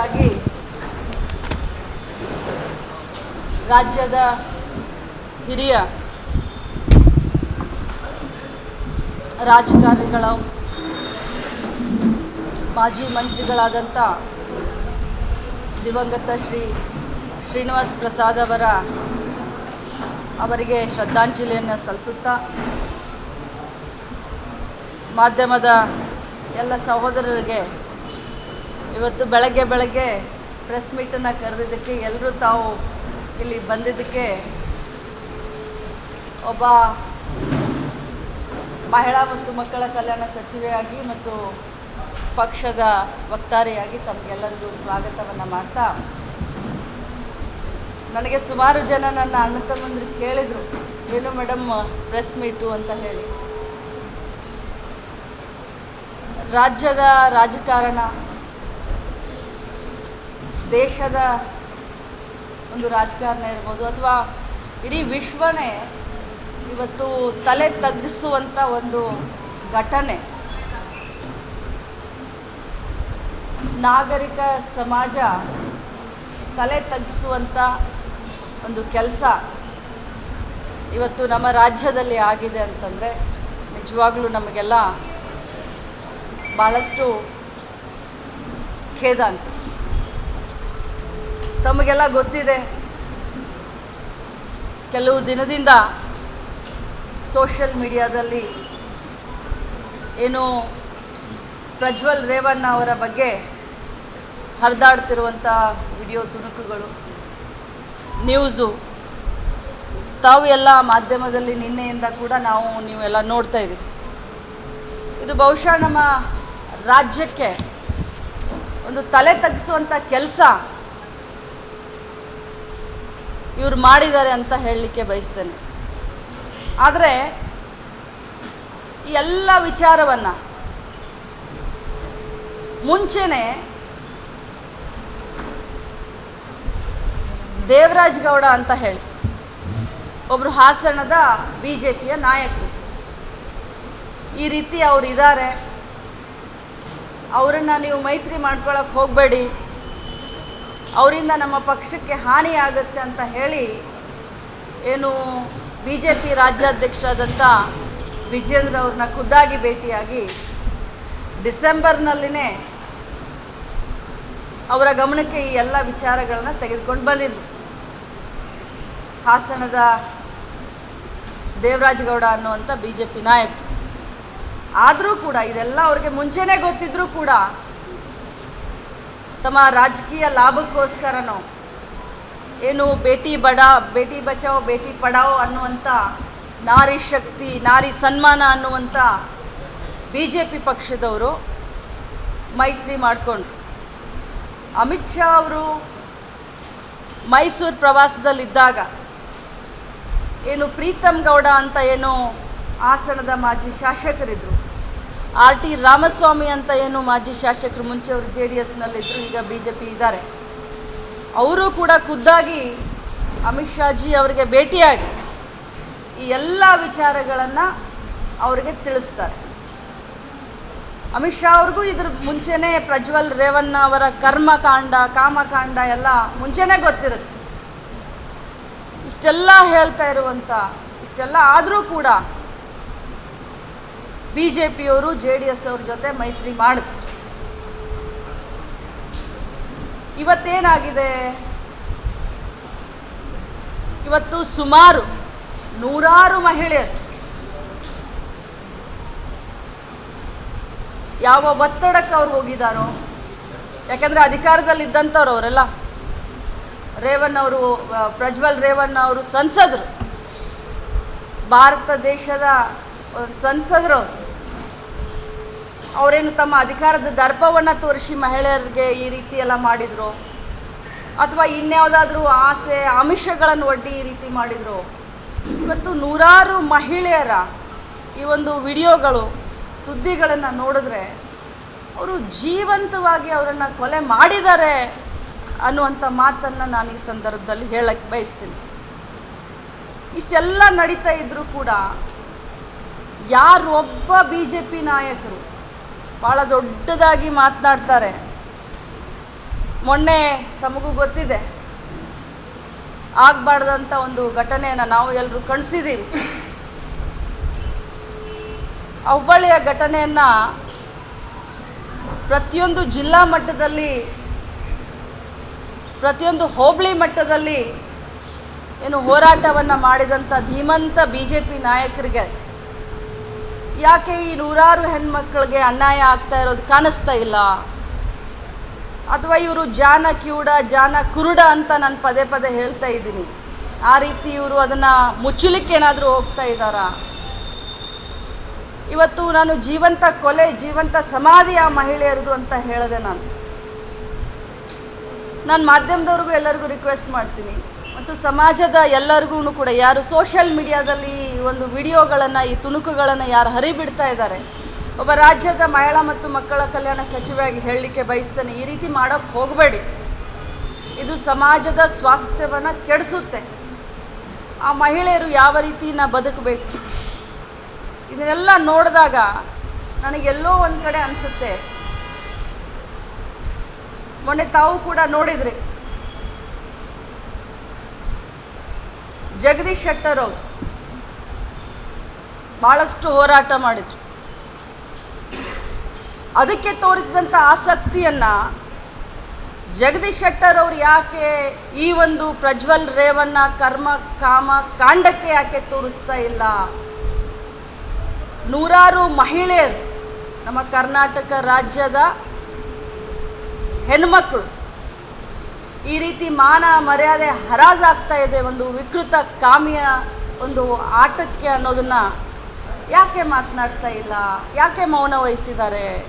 ಮೊದಲನೇದಾಗಿ ರಾಜ್ಯದ ಹಿರಿಯ ರಾಜಕಾರಣಿಗಳ ಮಾಜಿ ಮಂತ್ರಿಗಳಾದಂಥ ದಿವಂಗತ ಶ್ರೀ ಶ್ರೀನಿವಾಸ್ ಪ್ರಸಾದ್ ಅವರ ಅವರಿಗೆ ಶ್ರದ್ಧಾಂಜಲಿಯನ್ನು ಸಲ್ಲಿಸುತ್ತಾ ಮಾಧ್ಯಮದ ಎಲ್ಲ ಸಹೋದರರಿಗೆ ಇವತ್ತು ಬೆಳಗ್ಗೆ ಬೆಳಗ್ಗೆ ಪ್ರೆಸ್ ಮೀಟನ್ನು ಕರೆದಿದ್ದಕ್ಕೆ ಎಲ್ಲರೂ ತಾವು ಇಲ್ಲಿ ಬಂದಿದ್ದಕ್ಕೆ ಒಬ್ಬ ಮಹಿಳಾ ಮತ್ತು ಮಕ್ಕಳ ಕಲ್ಯಾಣ ಸಚಿವೆಯಾಗಿ ಮತ್ತು ಪಕ್ಷದ ವಕ್ತಾರೆಯಾಗಿ ತಮಗೆಲ್ಲರಿಗೂ ಸ್ವಾಗತವನ್ನು ಮಾಡ್ತಾ ನನಗೆ ಸುಮಾರು ಜನ ನನ್ನ ಅಣ್ಣ ತಮ್ಮಂದ್ರಿ ಕೇಳಿದರು, ಏನು ಮೇಡಮ್ ಪ್ರೆಸ್ ಮೀಟು ಅಂತ ಹೇಳಿ. ರಾಜ್ಯದ ರಾಜಕಾರಣ ದೇಶದ ಒಂದು ರಾಜಕಾರಣ ಇರ್ಬೋದು ಅಥವಾ ಇಡೀ ವಿಶ್ವನೇ ಇವತ್ತು ತಲೆ ತಗ್ಗಿಸುವಂಥ ಒಂದು ಘಟನೆ. ನಾಗರಿಕ ಸಮಾಜ ತಲೆ ತಗ್ಗಿಸುವಂಥ ಒಂದು ಕೆಲಸ ಇವತ್ತು ನಮ್ಮ ರಾಜ್ಯದಲ್ಲಿ ಆಗಿದೆ ಅಂತಂದರೆ ನಿಜವಾಗ್ಲೂ ನಮಗೆಲ್ಲ ಭಾಳಷ್ಟು ಖೇದ ಅನಿಸುತ್ತೆ. ತಮಗೆಲ್ಲ ಗೊತ್ತಿದೆ. ಕೆಲವು ದಿನದಿಂದ ಸೋಷಿಯಲ್ ಮೀಡಿಯಾದಲ್ಲಿ ಏನು ಪ್ರಜ್ವಲ್ ರೇವಣ್ಣ ಅವರ ಬಗ್ಗೆ ಹರಿದಾಡ್ತಿರುವಂಥ ವಿಡಿಯೋ ತುಣುಕುಗಳು ನ್ಯೂಸು ತಾವು ಎಲ್ಲ ಮಾಧ್ಯಮದಲ್ಲಿ ನಿನ್ನೆಯಿಂದ ಕೂಡ ನಾವು ನೀವೆಲ್ಲ ನೋಡ್ತಾ ಇದ್ದೀವಿ ಇದು ಬಹುಶಃ ನಮ್ಮ ರಾಜ್ಯಕ್ಕೆ ಒಂದು ತಲೆ ತಗ್ಗಿಸುವಂಥ ಕೆಲಸ. ಇವ್ರು ಮಾಡಿದ್ದಾರೆ ಅಂತ ಹೇಳಲಿಕ್ಕೆ ಬಯಸ್ತೇನೆ. ಆದರೆ ಎಲ್ಲ ವಿಚಾರವನ್ನು ಮುಂಚೆನೆ ದೇವರಾಜ್ ಗೌಡ ಅಂತ ಹೇಳಿ ಒಬ್ಬರು ಹಾಸನದ ಬಿ ಜೆ ಪಿಯ ನಾಯಕರು. ಈ ರೀತಿ ಅವರು ಇದ್ದಾರೆ ಅವರನ್ನು ನೀವು ಮೈತ್ರಿ ಮಾಡ್ಕೊಳಕ್ಕೆ ಹೋಗಬೇಡಿ. ಅವರಿಂದ ನಮ್ಮ ಪಕ್ಷಕ್ಕೆ ಹಾನಿಯಾಗುತ್ತೆ ಅಂತ ಹೇಳಿ ಏನು ಬಿ ಜೆ ಪಿ ರಾಜ್ಯಾಧ್ಯಕ್ಷರಾದಂಥ ವಿಜೇಂದ್ರ ಅವ್ರನ್ನ ಖುದ್ದಾಗಿ ಭೇಟಿಯಾಗಿ ಡಿಸೆಂಬರ್ನಲ್ಲಿನೇ ಅವರ ಗಮನಕ್ಕೆ ಈ ಎಲ್ಲ ವಿಚಾರಗಳನ್ನ ತೆಗೆದುಕೊಂಡು ಬಂದಿದ್ರು. ಹಾಸನದ ದೇವರಾಜಗೌಡ ಅನ್ನುವಂಥ ಬಿ ಜೆ ಪಿ ನಾಯಕ ಆದರೂ ಕೂಡ ಇದೆಲ್ಲ ಅವ್ರಿಗೆ ಮುಂಚೆನೇ ಗೊತ್ತಿದ್ರೂ ಕೂಡ ತಮ್ಮ ರಾಜಕೀಯ ಲಾಭಕ್ಕೋಸ್ಕರನೋ ಏನು ಬೇಟಿ ಬಡ, ಬೇಟಿ ಬಚಾವೋ, ಬೇಟಿ ಪಡಾವೋ ಅನ್ನುವಂಥ ನಾರಿ ಶಕ್ತಿ, ನಾರಿ ಸನ್ಮಾನ ಅನ್ನುವಂಥ ಬಿ ಜೆ ಪಿ ಪಕ್ಷದವರು ಮೈತ್ರಿ ಮಾಡಿಕೊಂಡ್ರು. ಅಮಿತ್ ಶಾ ಅವರು ಮೈಸೂರು ಪ್ರವಾಸದಲ್ಲಿದ್ದಾಗ ಏನು ಪ್ರೀತಮ್ ಗೌಡ ಅಂತ ಏನು ಹಾಸನದ ಮಾಜಿ ಶಾಸಕರಿದ್ದರು ಆರ್ ಟಿ ರಾಮಸ್ವಾಮಿ ಅಂತ ಏನು ಮಾಜಿ ಶಾಸಕರು ಮುಂಚೆ ಅವರು ಜೆ ಡಿ ಎಸ್ನಲ್ಲಿದ್ದರು ಈಗ ಬಿ ಜೆ ಪಿ ಇದ್ದಾರೆ. ಅವರು ಕೂಡ ಖುದ್ದಾಗಿ ಅಮಿತ್ ಶಾಜಿ ಅವರಿಗೆ ಭೇಟಿಯಾಗಿ ಈ ಎಲ್ಲ ವಿಚಾರಗಳನ್ನು ಅವರಿಗೆ ತಿಳಿಸ್ತಾರೆ. ಅಮಿತ್ ಶಾ ಅವ್ರಿಗೂ ಇದ್ರ ಮುಂಚೆನೇ ಪ್ರಜ್ವಲ್ ರೇವಣ್ಣ ಅವರ ಕರ್ಮಕಾಂಡ, ಕಾಮಕಾಂಡ ಎಲ್ಲ ಮುಂಚೆನೇ ಗೊತ್ತಿರುತ್ತೆ. ಇಷ್ಟೆಲ್ಲ ಹೇಳ್ತಾ ಇರುವಂಥ ಇಷ್ಟೆಲ್ಲ ಆದರೂ ಕೂಡ ಬಿ ಜೆ ಪಿಯವರು ಜೆ ಡಿ ಎಸ್ ಅವ್ರ ಜೊತೆ ಮೈತ್ರಿ ಮಾಡುತ್ತೆ. ಇವತ್ತೇನಾಗಿದೆ? ಇವತ್ತು ಸುಮಾರು ನೂರಾರು ಮಹಿಳೆಯರು ಯಾವ ಒತ್ತಡಕ್ಕೆ ಅವ್ರು ಹೋಗಿದ್ದಾರೋ ಅಧಿಕಾರದಲ್ಲಿ ಇದ್ದಂಥವ್ರು ಅವರೆಲ್ಲ, ರೇವಣ್ಣ ಅವರು ಪ್ರಜ್ವಲ್ ರೇವಣ್ಣ ಅವರು ಸಂಸದರು. ಭಾರತ ದೇಶದ ಸಂಸದರು ಅವ್ರು. ಅವರೇನು ತಮ್ಮ ಅಧಿಕಾರದ ದರ್ಪವನ್ನು ತೋರಿಸಿ ಮಹಿಳೆಯರಿಗೆ ಈ ರೀತಿ ಎಲ್ಲ ಮಾಡಿದ್ರು? ಅಥವಾ ಇನ್ಯಾವುದಾದ್ರೂ ಆಸೆ, ಆಮಿಷಗಳನ್ನು ಒಡ್ಡಿ ಈ ರೀತಿ ಮಾಡಿದರು? ಇವತ್ತು ನೂರಾರು ಮಹಿಳೆಯರ ಈ ಒಂದು ವಿಡಿಯೋಗಳು, ಸುದ್ದಿಗಳನ್ನು ನೋಡಿದ್ರೆ ಅವರು ಜೀವಂತವಾಗಿ ಅವರನ್ನು ಕೊಲೆ ಮಾಡಿದ್ದಾರೆ ಅನ್ನುವಂಥ ಮಾತನ್ನು ನಾನು ಈ ಸಂದರ್ಭದಲ್ಲಿ ಹೇಳಕ್ಕೆ ಬಯಸ್ತೀನಿ. ಇಷ್ಟೆಲ್ಲ ನಡೀತಾ ಇದ್ದರೂ ಕೂಡ ಯಾರೊಬ್ಬ ಬಿ ಜೆ ಪಿ ನಾಯಕರು ಭಾಳ ದೊಡ್ಡದಾಗಿ ಮಾತನಾಡ್ತಾರೆ. ಮೊನ್ನೆ ತಮಗೂ ಗೊತ್ತಿದೆ. ಆಗಬಾರ್ದಂಥ ಒಂದು ಘಟನೆಯನ್ನು ನಾವು ಎಲ್ಲರೂ ಕಣಿಸಿದ್ದೀವಿ ಹುಬ್ಬಳ್ಳಿಯ ಘಟನೆಯನ್ನು ಪ್ರತಿಯೊಂದು ಜಿಲ್ಲಾ ಮಟ್ಟದಲ್ಲಿ, ಪ್ರತಿಯೊಂದು ಹೋಬಳಿ ಮಟ್ಟದಲ್ಲಿ ಏನು ಹೋರಾಟವನ್ನು ಮಾಡಿದಂಥ ಧೀಮಂತ ಬಿ ಜೆ ಪಿ ನಾಯಕರಿಗೆ ಯಾಕೆ ಈ ನೂರಾರು ಹೆಣ್ಮಕ್ಳಿಗೆ ಅನ್ಯಾಯ ಆಗ್ತಾ ಇರೋದು ಕಾಣಿಸ್ತಾ ಇಲ್ಲ? ಅಥವಾ ಇವರು ಜಾನ ಕಿವುಡ ಜಾನ ಕುರುಡ ಅಂತ ನಾನು ಪದೇ ಪದೇ ಹೇಳ್ತಾ ಇದ್ದೀನಿ. ಆ ರೀತಿ ಇವರು ಅದನ್ನು ಮುಚ್ಚಲಿಕ್ಕೆ ಏನಾದರೂ ಹೋಗ್ತಾ ಇದ್ದಾರಾ? ಇವತ್ತು ನಾನು ಜೀವಂತ ಕೊಲೆ, ಜೀವಂತ ಸಮಾಧಿ ಆ ಮಹಿಳೆಯರದು ಅಂತ ಹೇಳಿದೆ ನಾನು. ನಾನು ಮಾಧ್ಯಮದವ್ರಿಗೂ ಎಲ್ಲರಿಗೂ ರಿಕ್ವೆಸ್ಟ್ ಮಾಡ್ತೀನಿ. ಮತ್ತು ಸಮಾಜದ ಎಲ್ಲರಿಗೂ ಕೂಡ ಯಾರು ಸೋಷಿಯಲ್ ಮೀಡಿಯಾದಲ್ಲಿ ಒಂದು ವಿಡಿಯೋಗಳನ್ನು, ಈ ತುಣುಕುಗಳನ್ನು ಯಾರು ಹರಿಬಿಡ್ತಾ ಇದ್ದಾರೆ, ಒಬ್ಬ ರಾಜ್ಯದ ಮಹಿಳಾ ಮತ್ತು ಮಕ್ಕಳ ಕಲ್ಯಾಣ ಸಚಿವೆಯಾಗಿ ಹೇಳಲಿಕ್ಕೆ ಬಯಸ್ತೇನೆ, ಈ ರೀತಿ ಮಾಡೋಕ್ಕೆ ಹೋಗಬೇಡಿ. ಇದು ಸಮಾಜದ ಸ್ವಾಸ್ಥ್ಯವನ್ನು ಕೆಡಿಸುತ್ತೆ. ಆ ಮಹಿಳೆಯರು ಯಾವ ರೀತಿ ನಾ ಬದುಕಬೇಕು? ಇದನ್ನೆಲ್ಲ ನೋಡಿದಾಗ ನನಗೆಲ್ಲೋ ಒಂದು ಕಡೆ ಅನಿಸುತ್ತೆ. ಮೊನ್ನೆ ತಾವು ಕೂಡ ನೋಡಿದ್ರಿ ಜಗದೀಶ್ ಶೆಟ್ಟರ್ ಅವರು ಭಾಳಷ್ಟು ಹೋರಾಟ ಮಾಡಿದ್ರು. ಅದಕ್ಕೆ ತೋರಿಸಿದಂಥ ಆಸಕ್ತಿಯನ್ನು ಜಗದೀಶ್ ಶೆಟ್ಟರ್ ಅವರು ಯಾಕೆ ಈ ಒಂದು ಪ್ರಜ್ವಲ್ ರೇವಣ್ಣ ಕರ್ಮ, ಕಾಮ ಕಾಂಡಕ್ಕೆ ಯಾಕೆ ತೋರಿಸ್ತಾ ಇಲ್ಲ? ನೂರಾರು ಮಹಿಳೆಯರು ನಮ್ಮ ಕರ್ನಾಟಕ ರಾಜ್ಯದ ಹೆಣ್ಮಕ್ಳು ಈ ರೀತಿ ಮಾನ ಮರ್ಯಾದೆ ಹರಾಜಾಗ್ತಾ ಇದೆ ಒಂದು ವಿಕೃತ ಕಾಮಿಯ ಒಂದು ಆಟಕ್ಕೆ ಅನ್ನೋದನ್ನ ಯಾಕೆ ಮಾತನಾಡ್ತಾ ಇಲ್ಲ? ಯಾಕೆ ಮೌನ ವಹಿಸಿದ್ದಾರೆ?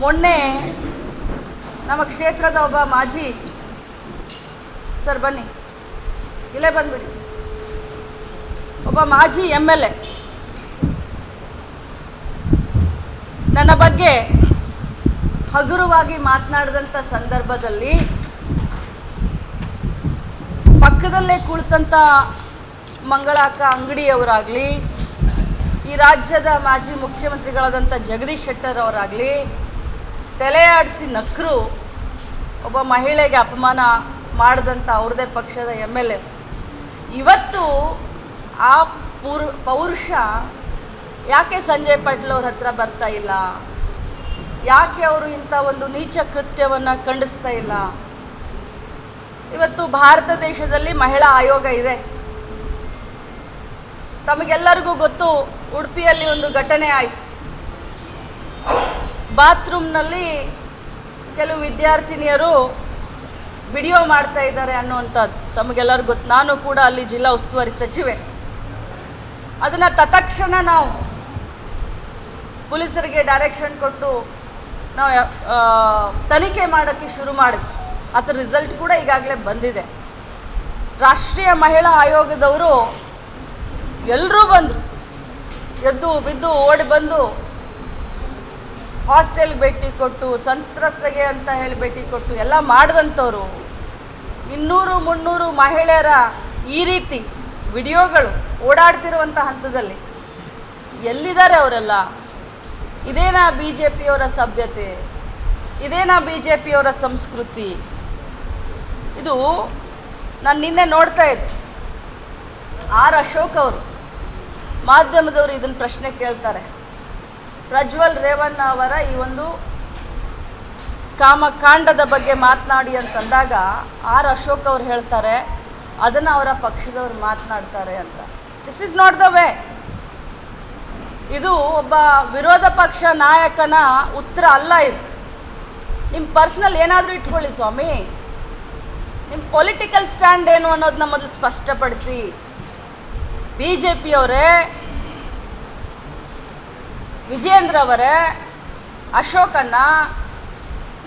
ಮೊನ್ನೆ ನಮ್ಮ ಕ್ಷೇತ್ರದ ಒಬ್ಬ ಮಾಜಿ ಸರ್ ಬನ್ನಿ. ಇಲ್ಲೇ ಬಂದ್ಬಿಡಿ. ಒಬ್ಬ ಮಾಜಿ ಎಂ ಎಲ್ ಎ. ನನ್ನ ಬಗ್ಗೆ ಹಗುರವಾಗಿ ಮಾತನಾಡಿದಂಥ ಸಂದರ್ಭದಲ್ಲಿ ಪಕ್ಕದಲ್ಲೇ ಕುಳಿತಂಥ ಮಂಗಳಾಕ ಅಂಗಡಿಯವರಾಗಲಿ, ಈ ರಾಜ್ಯದ ಮಾಜಿ ಮುಖ್ಯಮಂತ್ರಿಗಳಾದಂಥ ಜಗದೀಶ್ ಶೆಟ್ಟರ್ ಅವರಾಗಲಿ, ತಲೆ ಆಡಿಸಿ ಒಬ್ಬ ಮಹಿಳೆಗೆ ಅಪಮಾನ ಮಾಡಿದಂಥ ಅವ್ರದೇ ಪಕ್ಷದ ಎಂ ಎಲ್ ಎ. ಇವತ್ತು ಆ ಪೂರ್, ಪೌರುಷ ಯಾಕೆ ಸಂಜಯ್ ಪಾಟೀಲ್ ಅವ್ರ ಹತ್ರ ಬರ್ತಾ ಇಲ್ಲ? ಯಾಕೆ ಅವರು ಇಂಥ ಒಂದು ನೀಚ ಕೃತ್ಯವನ್ನು ಖಂಡಿಸ್ತಾ ಇಲ್ಲ? ಇವತ್ತು ಭಾರತ ದೇಶದಲ್ಲಿ ಮಹಿಳಾ ಆಯೋಗ ಇದೆ. ತಮಗೆಲ್ಲರಿಗೂ ಗೊತ್ತು, ಉಡುಪಿಯಲ್ಲಿ ಒಂದು ಘಟನೆ ಆಯಿತು. ಬಾತ್ರೂಮ್ನಲ್ಲಿ ಕೆಲವು ವಿದ್ಯಾರ್ಥಿನಿಯರು ವಿಡಿಯೋ ಮಾಡ್ತಾ ಇದ್ದಾರೆ ಅನ್ನುವಂಥದ್ದು. ತಮಗೆಲ್ಲರಿಗೂ ಗೊತ್ತು. ನಾನು ಕೂಡ ಅಲ್ಲಿ ಜಿಲ್ಲಾ ಉಸ್ತುವಾರಿ ಸಚಿವೆ. ಅದನ್ನು ತತ್ಕ್ಷಣ ನಾವು ಪೊಲೀಸರಿಗೆ ಡೈರೆಕ್ಷನ್ ಕೊಟ್ಟು ನಾವು ತನಿಖೆ ಮಾಡೋಕ್ಕೆ ಶುರು ಮಾಡಿದ್ವಿ. ಅದರ ರಿಸಲ್ಟ್ ಕೂಡ ಈಗಾಗಲೇ ಬಂದಿದೆ. ರಾಷ್ಟ್ರೀಯ ಮಹಿಳಾ ಆಯೋಗದವರು ಎಲ್ಲರೂ ಬಂದರು. ಎದ್ದು ಬಿದ್ದು ಓಡಿ ಬಂದು ಹಾಸ್ಟೆಲ್ಗೆ ಭೇಟಿ ಕೊಟ್ಟು, ಸಂತ್ರಸ್ತೆಗೆ ಅಂತ ಹೇಳಿ ಭೇಟಿ ಕೊಟ್ಟು, ಎಲ್ಲ ಮಾಡಿದಂಥವ್ರು ಇನ್ನೂರು, ಮುನ್ನೂರು ಮಹಿಳೆಯರ ಈ ರೀತಿ ವಿಡಿಯೋಗಳು ಓಡಾಡ್ತಿರುವಂಥ ಹಂತದಲ್ಲಿ ಎಲ್ಲಿದ್ದಾರೆ ಅವರೆಲ್ಲ? ಇದೇನಾ ಬಿ ಜೆ ಪಿಯವರ ಸಭ್ಯತೆ? ಇದೇನಾ ಬಿ ಜೆ ಪಿಯವರ ಸಂಸ್ಕೃತಿ? ಇದು ನಾನು ನಿನ್ನೆ ನೋಡ್ತಾ ಇದ್ದೆ. ಆರ್ ಅಶೋಕ್ ಅವರು ಮಾಧ್ಯಮದವರು ಇದನ್ನು ಪ್ರಶ್ನೆ ಕೇಳ್ತಾರೆ. ಪ್ರಜ್ವಲ್ ರೇವಣ್ಣ ಅವರ ಈ ಒಂದು ಕಾಮಕಾಂಡದ ಬಗ್ಗೆ ಮಾತನಾಡಿ ಅಂತಂದಾಗ ಆರ್ ಅಶೋಕ್ ಅವರು ಹೇಳ್ತಾರೆ, ಅದನ್ನು ಅವರ ಪಕ್ಷದವರು ಮಾತನಾಡ್ತಾರೆ ಅಂತ. This is not the way ಇದು ಒಬ್ಬ ವಿರೋಧ ಪಕ್ಷ ನಾಯಕನ ಉತ್ತರ ಅಲ್ಲ ಇದು. ನಿಮ್ಮ ಪರ್ಸ್ನಲ್ ಏನಾದರೂ ಇಟ್ಕೊಳ್ಳಿ ಸ್ವಾಮಿ. ನಿಮ್ಮ ಪೊಲಿಟಿಕಲ್ ಸ್ಟ್ಯಾಂಡ್ ಏನು ಅನ್ನೋದನ್ನ ಮೊದಲು ಸ್ಪಷ್ಟಪಡಿಸಿ. ಬಿ ಜೆ ಪಿಯವರೇ ವಿಜೇಂದ್ರ ಅವರೇ ಅಶೋಕಣ್ಣ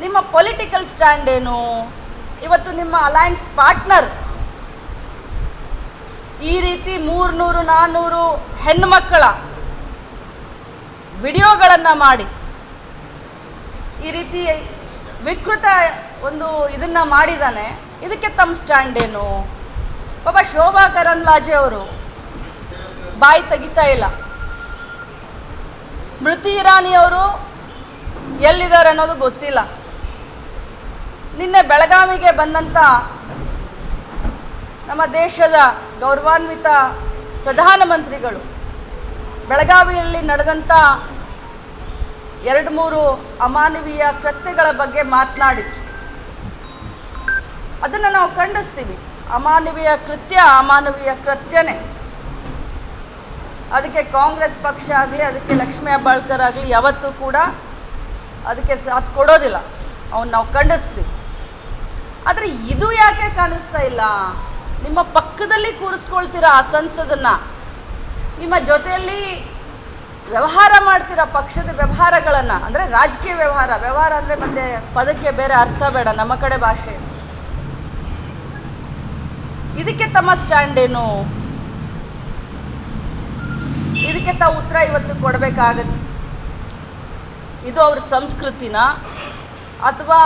ನಿಮ್ಮ ಪೊಲಿಟಿಕಲ್ ಸ್ಟ್ಯಾಂಡ್ ಏನು? ಇವತ್ತು ನಿಮ್ಮ ಅಲಯನ್ಸ್ ಪಾರ್ಟ್ನರ್ ಈ ರೀತಿ ಮೂರ್ನೂರು ನಾನ್ನೂರು ಹೆಣ್ಣುಮಕ್ಕಳ ವಿಡಿಯೋಗಳನ್ನು ಮಾಡಿ, ಈ ರೀತಿ ವಿಕೃತ ಒಂದು ಇದನ್ನು ಮಾಡಿದ್ದಾನೆ ಇದಕ್ಕೆ ತಮ್ಮ ಸ್ಟ್ಯಾಂಡ್ ಏನು? ಪಾಪ ಶೋಭಾ ಕರಂದ್ಲಾಜೆ ಅವರು ಬಾಯಿ ತೆಗಿತಾ ಇಲ್ಲ. ಸ್ಮೃತಿ ಇರಾನಿ ಅವರು ಎಲ್ಲಿದ್ದಾರೆ ಅನ್ನೋದು ಗೊತ್ತಿಲ್ಲ. ನಿನ್ನೆ ಬೆಳಗಾವಿಗೆ ಬಂದಂಥ ನಮ್ಮ ದೇಶದ ಗೌರವಾನ್ವಿತ ಪ್ರಧಾನಮಂತ್ರಿಗಳು, ಬೆಳಗಾವಿಯಲ್ಲಿ ನಡೆದಂಥ ಎರಡು ಮೂರು ಅಮಾನವೀಯ ಕೃತ್ಯಗಳ ಬಗ್ಗೆ ಮಾತನಾಡಿದ್ರು. ಅದನ್ನು ನಾವು ಖಂಡಿಸ್ತೀವಿ. ಅಮಾನವೀಯ ಕೃತ್ಯ ಅಮಾನವೀಯ ಕೃತ್ಯನೇ. ಅದಕ್ಕೆ ಕಾಂಗ್ರೆಸ್ ಪಕ್ಷ ಆಗಲಿ, ಅದಕ್ಕೆ ಲಕ್ಷ್ಮೀ ಹೆಬ್ಬಾಳ್ಕರ್ ಆಗಲಿ, ಯಾವತ್ತೂ ಕೂಡ ಅದಕ್ಕೆ ಸಾಥ್ ಕೊಡೋದಿಲ್ಲ. ಅವನ್ನ ನಾವು ಖಂಡಿಸ್ತೀವಿ. ಆದರೆ ಇದು ಯಾಕೆ ಕಾಣಿಸ್ತಾ ಇಲ್ಲ? ನಿಮ್ಮ ಪಕ್ಕದಲ್ಲಿ ಕೂರಿಸ್ಕೊಳ್ತೀರಾ ಆ ಸಂಸದನ್ನ? ನಿಮ್ಮ ಜೊತೆಯಲ್ಲಿ ವ್ಯವಹಾರ ಮಾಡ್ತೀರಾ ಪಕ್ಷದ ವ್ಯವಹಾರಗಳನ್ನು? ಅಂದರೆ ರಾಜಕೀಯ ವ್ಯವಹಾರ. ವ್ಯವಹಾರ ಅಂದರೆ ಮತ್ತೆ ಪದಕ್ಕೆ ಬೇರೆ ಅರ್ಥ ಬೇಡ, ನಮ್ಮ ಕಡೆ ಭಾಷೆ. ಇದಕ್ಕೆ ತಮ್ಮ ಸ್ಟ್ಯಾಂಡ್ ಏನು? ಇದಕ್ಕೆ ತಾವು ಉತ್ತರ ಇವತ್ತು ಕೊಡಬೇಕಾಗತ್ತೆ. ಇದು ಅವ್ರ ಸಂಸ್ಕೃತಿನ? ಅಥವಾ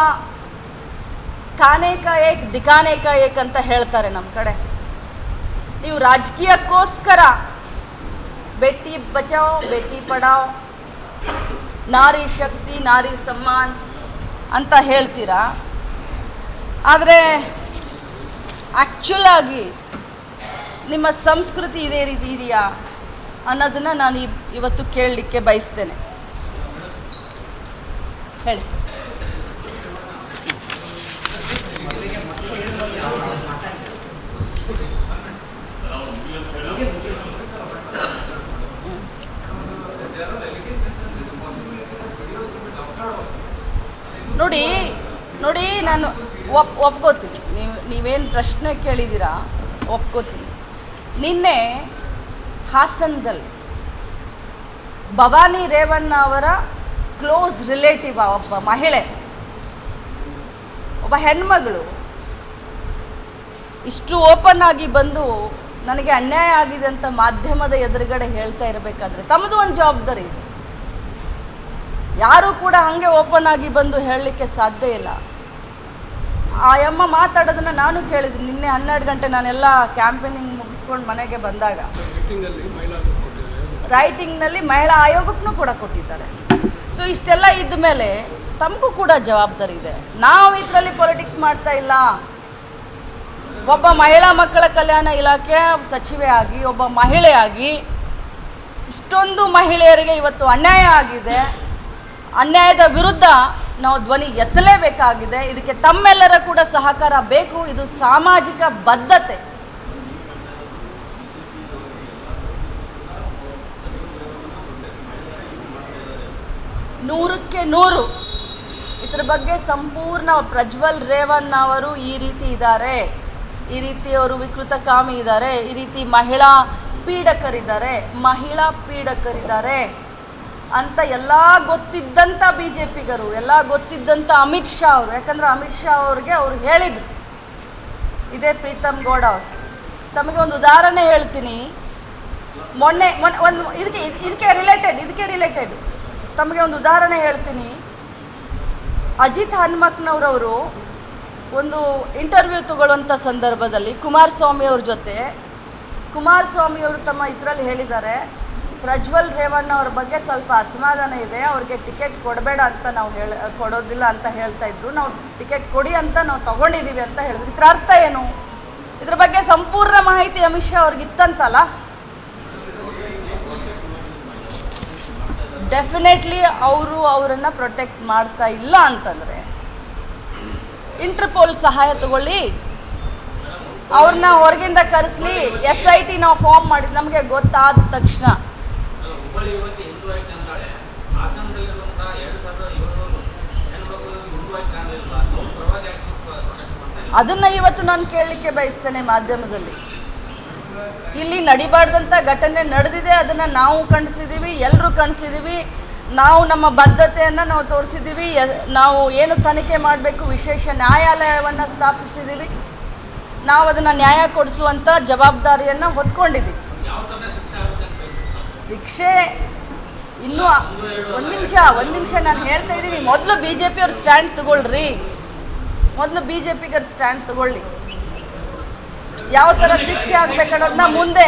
ಕಾನೇಕ ಏಕ್, ದಿಕಾನೇಕ ಏಕ್ ಅಂತ ಹೇಳ್ತಾರೆ ನಮ್ಮ ಕಡೆ. ನೀವು ರಾಜಕೀಯಕ್ಕೋಸ್ಕರ ಬೆಟ್ಟಿ ಬಚಾವ್, ಬೆಟ್ಟಿ ಪಡಾವ್, ನಾರಿ ಶಕ್ತಿ, ನಾರಿ ಸಮ್ಮಾನ್ ಅಂತ ಹೇಳ್ತೀರಾ? ಆದರೆ ಆ್ಯಕ್ಚುಲ್ ಆಗಿ ನಿಮ್ಮ ಸಂಸ್ಕೃತಿ ಇದೇ ರೀತಿ ಇದೆಯಾ ಅನ್ನೋದನ್ನು ನಾನು ಇವ್- ಇವತ್ತು ಕೇಳಲಿಕ್ಕೆ ಬಯಸ್ತೇನೆ. ಹೇಳಿ. ನೋಡಿ ನೋಡಿ ನಾನು ಒಪ್, ಒಪ್ಕೋತೀನಿ. ನೀವು, ನೀವೇನು ಪ್ರಶ್ನೆ ಕೇಳಿದ್ದೀರಾ ಒಪ್ಕೋತೀನಿ. ನಿನ್ನೆ ಹಾಸನದಲ್ಲಿ ಭವಾನಿ ರೇವಣ್ಣ ಅವರ ಕ್ಲೋಸ್ ರಿಲೇಟಿವ್ ಒಬ್ಬ ಮಹಿಳೆ, ಒಬ್ಬ ಹೆಣ್ಮಗಳು ಇಷ್ಟು ಓಪನ್ ಆಗಿ ಬಂದು ನನಗೆ ಅನ್ಯಾಯ ಆಗಿದೆ ಅಂತ ಮಾಧ್ಯಮದ ಎದುರುಗಡೆ ಹೇಳ್ತಾ ಇರಬೇಕಾದ್ರೆ ತಮ್ಮದು ಒಂದು ಜವಾಬ್ದಾರಿ ಇದೆ. ಯಾರೂ ಕೂಡ ಹಾಗೆ ಓಪನ್ ಆಗಿ ಬಂದು ಹೇಳಲಿಕ್ಕೆ ಸಾಧ್ಯ ಇಲ್ಲ. ಆ ಅಮ್ಮ ಮಾತಾಡೋದನ್ನ ನಾನು ಕೇಳಿದ್ದೀನಿ. ನಿನ್ನೆ ಹನ್ನೆರಡು ಗಂಟೆ ನಾನೆಲ್ಲ ಕ್ಯಾಂಪೇನಿಂಗ್ ಮುಗಿಸ್ಕೊಂಡು ಮನೆಗೆ ಬಂದಾಗ ರೈಟಿಂಗ್ನಲ್ಲಿ ಮಹಿಳಾ ಆಯೋಗಕ್ಕೂ ಕೂಡ ಕೊಟ್ಟಿದ್ದಾರೆ. ಸೊ ಇಷ್ಟೆಲ್ಲ ಇದ್ದ ಮೇಲೆ ತಮಗೂ ಕೂಡ ಜವಾಬ್ದಾರಿ ಇದೆ. ನಾವು ಇದರಲ್ಲಿ ಪೊಲಿಟಿಕ್ಸ್ ಮಾಡ್ತಾ ಇಲ್ಲ. ಒಬ್ಬ ಮಹಿಳಾ ಮಕ್ಕಳ ಕಲ್ಯಾಣ ಇಲಾಖೆ ಸಚಿವೆ ಆಗಿ ಒಬ್ಬ ಮಹಿಳೆಯಾಗಿ ಇಷ್ಟೊಂದು ಮಹಿಳೆಯರಿಗೆ ಇವತ್ತು ಅನ್ಯಾಯ ಆಗಿದೆ. ಅನ್ಯಾಯದ ವಿರುದ್ಧ ನಾವು ಧ್ವನಿ ಎತ್ತಲೇಬೇಕಾಗಿದೆ. ಇದಕ್ಕೆ ತಮ್ಮೆಲ್ಲರ ಕೂಡ ಸಹಕಾರ ಬೇಕು. ಇದು ಸಾಮಾಜಿಕ ಬದ್ಧತೆ. ನೂರಕ್ಕೆ ನೂರು. ಇದ್ರ ಬಗ್ಗೆ ಸಂಪೂರ್ಣ ಪ್ರಜ್ವಲ್ ರೇವಣ್ಣ ಅವರು ಈ ರೀತಿ ಇದ್ದಾರೆ. ಈ ರೀತಿ ಅವರು ವಿಕೃತಕಾಮಿ ಇದ್ದಾರೆ. ಈ ರೀತಿ ಮಹಿಳಾ ಪೀಡಕರಿದ್ದಾರೆ. ಮಹಿಳಾ ಪೀಡಕರಿದ್ದಾರೆ. ಅಂತ ಎಲ್ಲ ಗೊತ್ತಿದ್ದಂಥ ಬಿ ಜೆ ಪಿಗರು ಎಲ್ಲ ಗೊತ್ತಿದ್ದಂಥ ಅಮಿತ್ ಶಾ ಅವರು. ಯಾಕಂದ್ರೆ ಅಮಿತ್ ಶಾ ಅವ್ರಿಗೆ ಅವ್ರು ಹೇಳಿದರು. ಇದೇ ಪ್ರೀತಮ್ ಗೌಡ ಅವರು. ತಮಗೆ ಒಂದು ಉದಾಹರಣೆ ಹೇಳ್ತೀನಿ. ಮೊನ್ನೆ ಮೊನ್ನೆ ಒಂದು, ಇದಕ್ಕೆ ಇದ್- ಇದಕ್ಕೆ ರಿಲೇಟೆಡ್ ಇದಕ್ಕೆ ರಿಲೇಟೆಡ್ ತಮಗೆ ಒಂದು ಉದಾಹರಣೆ ಹೇಳ್ತೀನಿ. ಅಜಿತ್ ಹನುಮಕ್ನವ್ರವರು ಒಂದು ಇಂಟರ್ವ್ಯೂ ತಗೊಳ್ಳುವಂಥ ಸಂದರ್ಭದಲ್ಲಿ ಕುಮಾರಸ್ವಾಮಿ ಅವ್ರ ಜೊತೆ, ಕುಮಾರಸ್ವಾಮಿ ಅವರು ತಮ್ಮ ಇದರಲ್ಲಿ ಹೇಳಿದ್ದಾರೆ. ಪ್ರಜ್ವಲ್ ರೇವಣ್ಣ ಅವ್ರ ಬಗ್ಗೆ ಸ್ವಲ್ಪ ಅಸಮಾಧಾನ ಇದೆ, ಅವ್ರಿಗೆ ಟಿಕೆಟ್ ಕೊಡಬೇಡ ಅಂತ ನಾವು ಹೇಳ, ಕೊಡೋದಿಲ್ಲ ಅಂತ ಹೇಳ್ತಾ ಇದ್ರು. ನಾವು ಟಿಕೆಟ್ ಕೊಡಿ ಅಂತ ನಾವು ತಗೊಂಡಿದ್ದೀವಿ ಅಂತ ಹೇಳಿದ್ರು. ಇದ್ರ ಅರ್ಥ ಏನು? ಇದ್ರ ಬಗ್ಗೆ ಸಂಪೂರ್ಣ ಮಾಹಿತಿ ಅಮಿತ್ ಶಾ ಅವ್ರಿಗೆ ಇತ್ತಂತಲ್ಲ? ಡೆಫಿನೆಟ್ಲಿ ಅವರು ಅವರನ್ನು ಪ್ರೊಟೆಕ್ಟ್ ಮಾಡ್ತಾ ಇಲ್ಲ ಅಂತಂದರೆ ಇಂಟರ್ಪೋಲ್ ಸಹಾಯ ತಗೊಳ್ಳಿ. ಅವ್ರನ್ನ ಹೊರಗಿಂದ ಕರೆಸ್ಲಿ ಎಸ್ ಐ ಟಿ ನಾವು ಫಾರ್ಮ್ ಮಾಡಿದ್ದು ನಮಗೆ ಗೊತ್ತಾದ ತಕ್ಷಣ. ಹುಬ್ಬಳ್ಳಿ ಯುವತಿ ಹಿಂದೂ ಆಯ್ಕೆ ಅಂತಾಳೆ ಹಾಸನದಲ್ಲಿರುವಂತಹ ಎರಡು ಸಾವಿರದ ಏಳ್ನೂರು ಹೆಣ್ಮಕ್ಳು ಹಿಂದೂ ಆಯ್ಕೆ ಕಾಣಲಿಲ್ಲ ಅವ್ರು ಪ್ರೊಟೆಕ್ಟ್ ಅದನ್ನ ಇವತ್ತು ನಾನು ಕೇಳಲಿಕ್ಕೆ ಬಯಸ್ತೇನೆ ಮಾಧ್ಯಮದಲ್ಲಿ. ಇಲ್ಲಿ ನಡಿಬಾರ್ದಂಥ ಘಟನೆ ನಡೆದಿದೆ ಅದನ್ನು ನಾವು ಕಣಿಸಿದ್ದೀವಿ ಎಲ್ಲರೂ ಕಣಿಸಿದ್ದೀವಿ ನಾವು ನಮ್ಮ ಬದ್ಧತೆಯನ್ನು ನಾವು ತೋರಿಸಿದ್ದೀವಿ ನಾವು ಏನು ತನಿಖೆ ಮಾಡಬೇಕು ವಿಶೇಷ ನ್ಯಾಯಾಲಯವನ್ನು ಸ್ಥಾಪಿಸಿದ್ದೀವಿ ನಾವು ಅದನ್ನು ನ್ಯಾಯ ಕೊಡಿಸುವಂಥ ಜವಾಬ್ದಾರಿಯನ್ನು ಹೊತ್ಕೊಂಡಿದ್ದೀವಿ ಯಾವ ಥರ ಶಿಕ್ಷೆ ಆಗುತ್ತೆ ಅಂತ ಹೇಳ್ತಾರೆ. ಶಿಕ್ಷೆ ಇನ್ನೂ ಒಂದು ನಿಮಿಷ ಒಂದು ನಿಮಿಷ ನಾನು ಹೇಳ್ತಾ ಇದ್ದೀನಿ. ಮೊದಲು ಬಿ ಜೆ ಪಿಯವ್ರ ಸ್ಟ್ಯಾಂಡ್ ತಗೊಳ್ರಿ. ಮೊದಲು ಬಿ ಜೆ ಸ್ಟ್ಯಾಂಡ್ ತಗೊಳ್ಳಿ. ಯಾವ ಥರ ಶಿಕ್ಷೆ ಆಗ್ಬೇಕನ್ನೋದನ್ನ ಮುಂದೆ